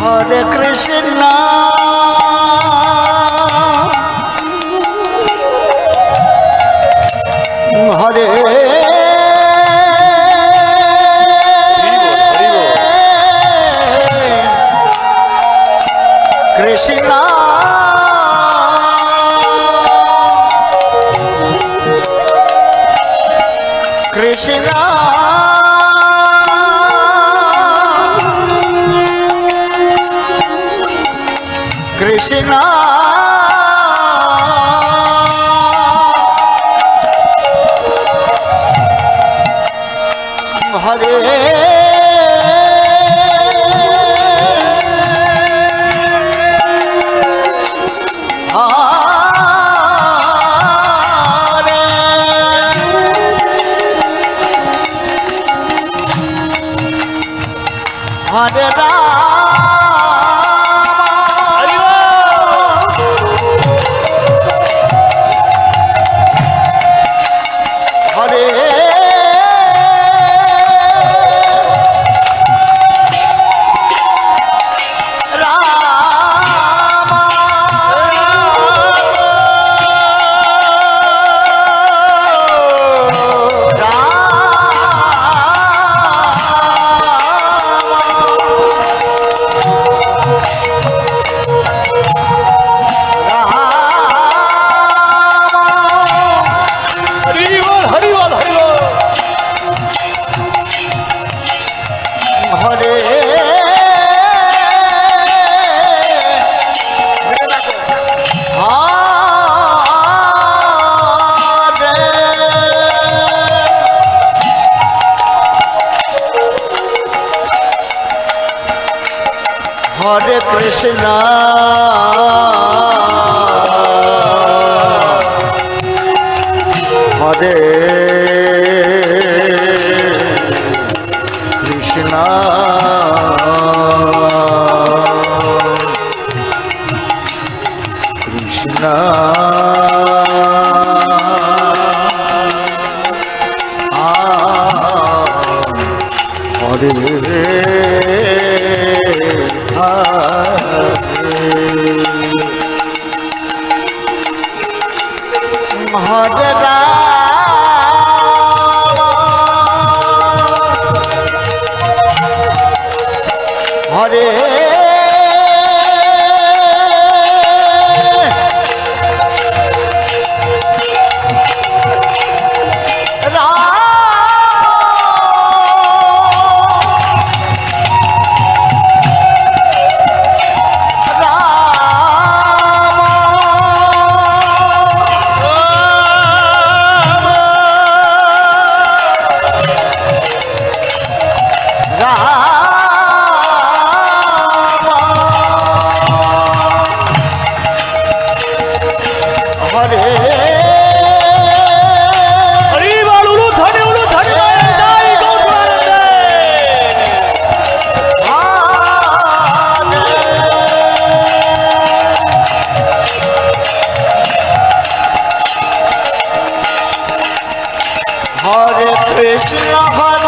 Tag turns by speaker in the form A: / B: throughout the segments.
A: হরে কৃষ্ণ। কৃষ্ণ হরে
B: Hare Rama আসে না।
A: হরে করে কৃষ্ণ হরে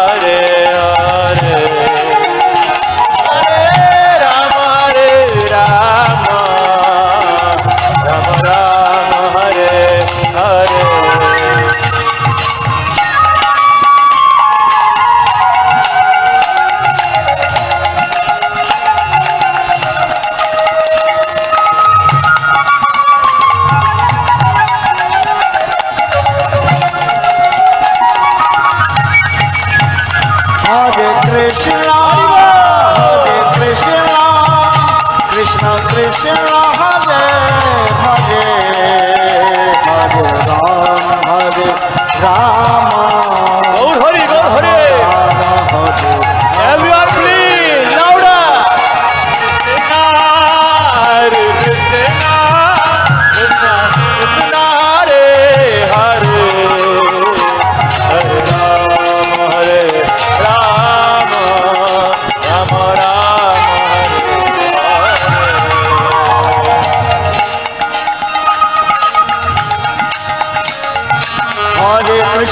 A: Sarah.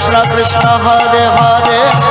B: কৃষ্ণ কৃষ্ণ হরে হরে।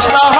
A: し。